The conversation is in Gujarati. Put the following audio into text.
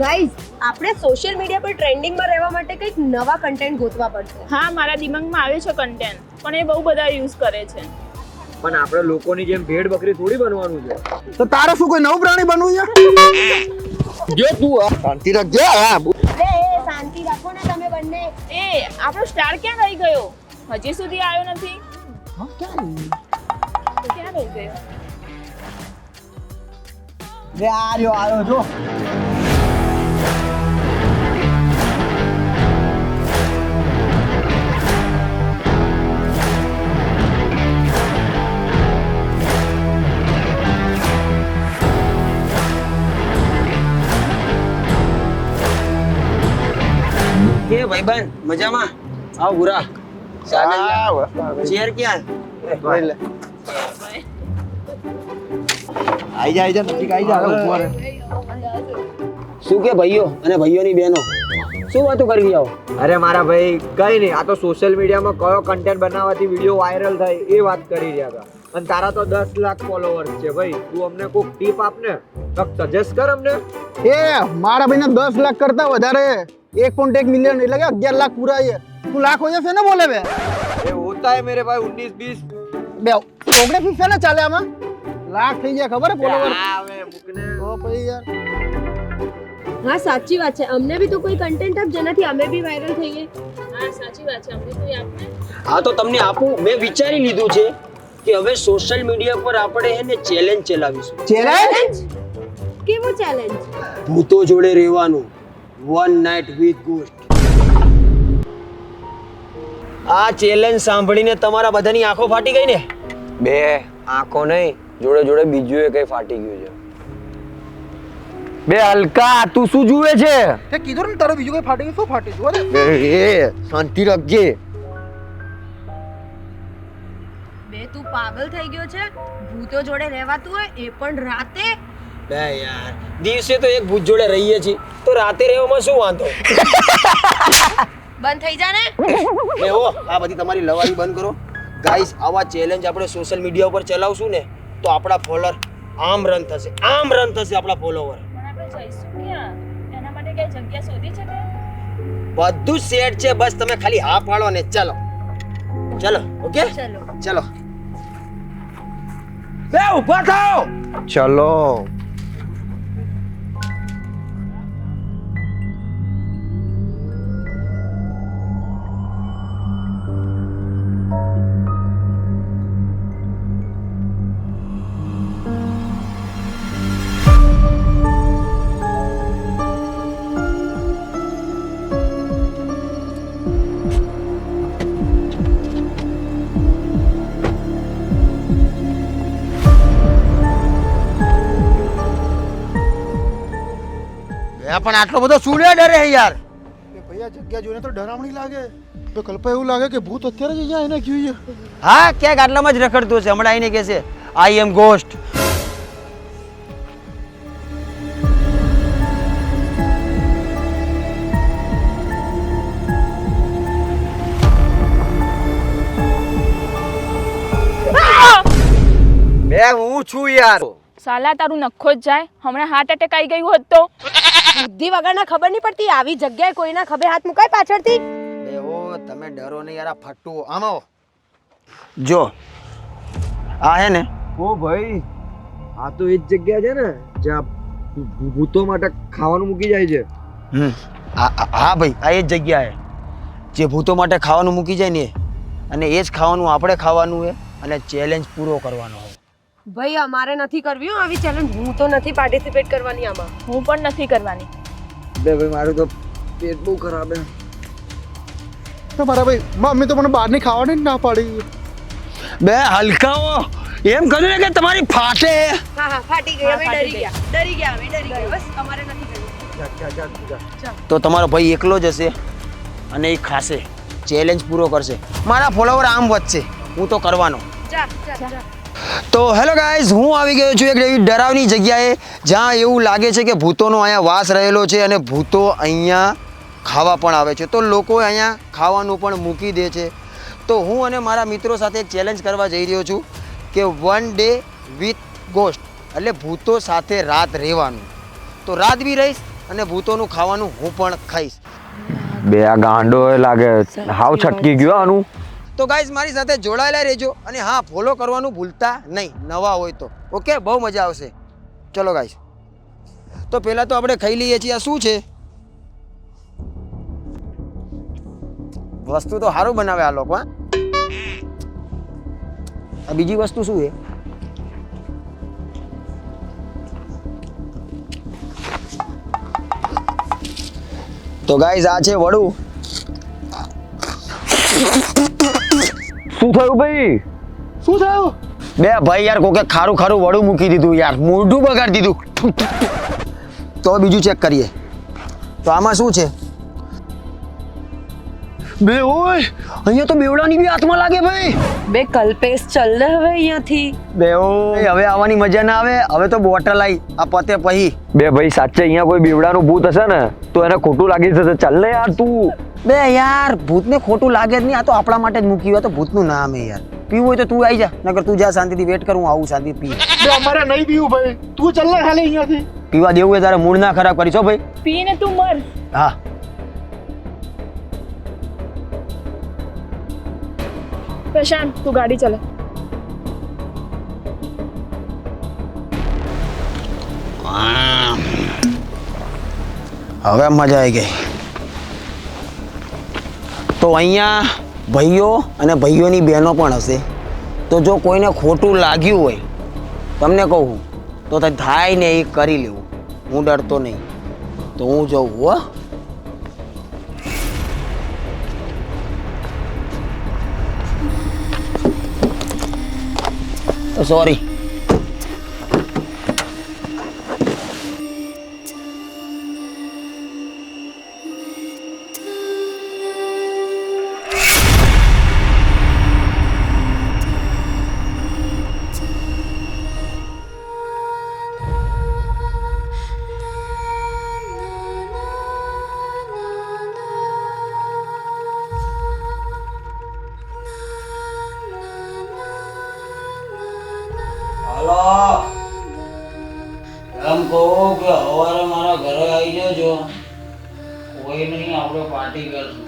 ગાઈઝ આપણે સોશિયલ મીડિયા પર ટ્રેન્ડિંગમાં રહેવા માટે કંઈક નવા કન્ટેન્ટ ગોતવા પડશે. હા મારા દિમાગમાં આવે છે કન્ટેન્ટ પણ એ બહુ બધા યુઝ કરે છે. પણ આપણે લોકોની જેમ ભેડ બકરી થોડી બનવાનું છે. તો તારે શું કોઈ નવું પ્રાણી બનવું છે? જો તું આ. શાંતિ રાખજે હા શાંતિ રાખો ને તમે બંને. એ આપણો સ્ટાર ક્યાં રહી ગયો? હજી સુધી આવ્યો નથી? હા, ક્યાં ક્યાં રહી ગયો? રે આર્યો આવ્યો જો. ભાઈબંધ મજામાં? આવ ગુરા ચેર ક્યાં? આઈ જા આઈ જા નજીક આઈ જા ઊભો શું કે ભાઈઓ અને ભાઈઓની બહેનો? શું વાતો કરી આવો? અરે મારા ભાઈ કઈ નહીં આ તો સોશિયલ મીડિયામાં કયો કન્ટેન્ટ બનાવવાથી વીડિયો વાયરલ થાય એ વાત કરી રહ્યા હતા. અને તારા તો દસ લાખ ફોલોવર્સ છે ભાઈ. તું અમને કોઈક ટીપ આપને કંઈક સજેસ્ટ કર અમને. એ મારા ભાઈને દસ લાખ કરતા વધારે. એક पॉइंट एक मिलियन એટલે કે અગિયાર લાખ પૂરા છે તું લાખ હોય છે ને બોલે બે એ હોતા હે મેરે ભાઈ ઉન્નીસ બીસ બે ઓગણીસ છે ને ચાલે આમાં લાખ થઈ ગયા ખબર હે ફોલોવર આવે મૂકને તો પછી યાર હા સાચી વાત છે અમને બી તો કોઈ કન્ટેન્ટ આપ જેનાથી અમે બી વાયરલ થઈએ હા સાચી વાત છે અમને કોઈ આપને હા તો તમને આપું મેં વિચારી લીધું છે કે હવે સોશિયલ મીડિયા પર આપણે એને ચેલેન્જ ચલાવીશું ચેલેન્જ કેવો ચેલેન્જ ભૂતો જોડે રહેવાનું વન નાઇટ વિથ ગોસ્ટ આ ચેલેન્જ સાંભળીને તમારા બધાની આંખો ફાટી ગઈ ને? બે. આંખો નહીં જોડે જોડે બીજું એ કઈ ફાટી ગયું છે. બે હલકા તું શું જુએ છે? તે કીધું ને તારું બીજું કઈ ફાટી ગયું શું ફાટી ગયું? એ શાંતિ રાખજે. બે તું પાગલ થઈ ગયો છે? ભૂતો જોડે રહેવાતું હોય એ પણ રાતે બે યાર. દિવસે તો એક ભૂત જોડે રહીએ છીએ. તો રાતે રહેવામાં શું વાંધો? બંધ થઈ જાને? એ હો આ બધી તમારી લવારી બંધ કરો. ગાઈસ આવા ચેલેન્જ આપણે સોશિયલ મીડિયા ઉપર ચલાવશું ને તો આપણા ફોલોઅર આમ રન થશે. આમ રન થશે આપણા ફોલોવર પણ જઈશું ક્યાં? એના માટે કઈ જગ્યા શોધી છે કે બધું સેટ છે બસ તમે ખાલી હા પાડો ને ચાલો. ચાલો ઓકે? ચલો. ચાલો. બે ઊભા થાઓ. ચલો. પણ આટલો બધો સુડે ડરે છે યાર. એ ભૈયા જગ્યા જોઈને તો ડરામણી લાગે. તો કલ્પા એવું લાગે કે ભૂત અત્યારે જ અહીંયા એને ગયું છે. હા ક્યાંક આટલામાં જ રખડતો છે. હમણાં આવીને કહેશે આઈ એમ ગોસ્ટ બે હું છું યાર. સાલા તારું નખો જ જાય. હમણાં હાર્ટ એટેક આવી ગયું હોત તો. બુદ્ધિ વગરના ખબર નહીં પડતી આવી જગ્યાએ કોઈના ખભે હાથ મુકાય પાછળથી? બે હો તમે ડરો નહીં યાર આ ફટ્ટુ આમ આવો. જો આ હે ને? ઓ ભાઈ આ તો એ જ જગ્યા છે ને જ્યાં ભૂતો માટે ખાવાનું મૂકી જાય છે. હમ હા ભાઈ આ એ જ જગ્યા છે જે ભૂતો માટે ખાવાનું મૂકી જાય ને અને એ જ ખાવાનું આપણે ખાવાનું છે અને ચેલેન્જ પૂરો કરવાનો હોય ભાઈ અમારે નથી કરવી હો આવી ચેલેન્જ હું તો નથી પાર્ટિસિપેટ કરવાની આમાં. હું પણ નથી કરવાની. બે ભાઈ મારું તો પેટ બહુ ખરાબ છે. તો મારા ભાઈ મમ્મી તો મને બહારની ખાવાની જ ના પાડી. બે હલકાઓ એમ કર્યું ને કે તમારી ફાટે. હા હા ફાટી ગઈ. હા, અમે ડરી ગયા. ડરી ગયા અમે ડરી ગયા. બસ અમારે નથી કરવી. તો તમારો ભાઈ એકલો જ હશે અને એ ખાશે. ચેલેન્જ પૂરો કરશે. મારા ફોલોવર આમ વધશે. હું તો કરવાનો. જા જા જા. તો હેલો ગાઈઝ હું આવી ગયો છું એક એવી ડરાવની જગ્યાએ જ્યાં એવું લાગે છે કે ભૂતોનો અહીંયા વાસ રહેલો છે અને ભૂતો અહીંયા ખાવા પણ આવે છે. તો લોકો અહીંયા ખાવાનું પણ મૂકી દે છે. તો હું અને મારા મિત્રો સાથે એક ચેલેન્જ કરવા જઈ રહ્યો છું કે વન ડે વિથ ગોસ્ટ એટલે ભૂતો સાથે રાત રહેવાનું. તો રાત બી રહીશ અને ભૂતોનું ખાવાનું હું પણ ખાઈશ. બે આ ગાંડો એ લાગે. હાવ છટકી ગયો આનું. તો ગાઈઝ મારી સાથે જોડાયેલા રહેજો અને હા ફોલો કરવાનું ભૂલતા નહીં. નવા હોય તો. ઓકે બહુ મજા આવશે. ચલો ગાઈઝ તો પહેલાં તો આપણે ખાઈ લઈએ છીએ. આ શું છે? વસ્તુ તો સારું બનાવે આ લોકો આ બીજી વસ્તુ શું છે? તો ગાઈઝ આ છે વડું. શું થયું ભાઈ? શું થયું? બે ભાઈ યાર કોકે ખારું ખારું વડું મૂકી દીધું યાર મોઢું બગાડી દીધું. તો બીજું ચેક કરીએ. તો આમાં શું છે? બે ઓય અહીંયા તો બેવડાની બી હાથમાં લાગે ભાઈ. બે કલ્પેશ ચલ ને હવે અહીંયાથી. બે ઓય હવે આવવાની મજા ના આવે હવે તો બોટલ આવી આ પતે પછી બે ભાઈ સાચે અહીંયા કોઈ બેવડાનું ભૂત હશે ને તો એને ખોટું લાગી જશે. ચાલ ને યાર તું. બે યાર ભૂતને ખોટું લાગે જ નહીં આ તો આપણા માટે જ મૂકી હોય તો ભૂતનું નામ હે યાર. પીવું હોય તો તું આવી જા નકર તું જા શાંતિથી વેટ કરું આવું શાંતિ પી બે અમારે નહીં પીવું ભાઈ. તું ચાલ ને ખાલી અહીંયાથી. પીવા દેવું હોય તારે મૂડ ના ખરાબ કરીશો ભાઈ? પીને તું મર. હા. પ્રશાંત, તું ગાડી ચલા હવે મજા આવી ગઈ. તો અહીંયા ભાઈઓ અને ભાઈઓની બહેનો પણ હશે. તો જો કોઈને ખોટું લાગ્યું હોય, તમને કહું તો થાય ને એ કરી લેવું. હું ડરતો નહીં. તો હું જઉં, હો. Sorry hello. એમ કહું કે હવારે મારા ઘરે આવી જજો. કોઈ નહીં આપણે પાર્ટી કરશું.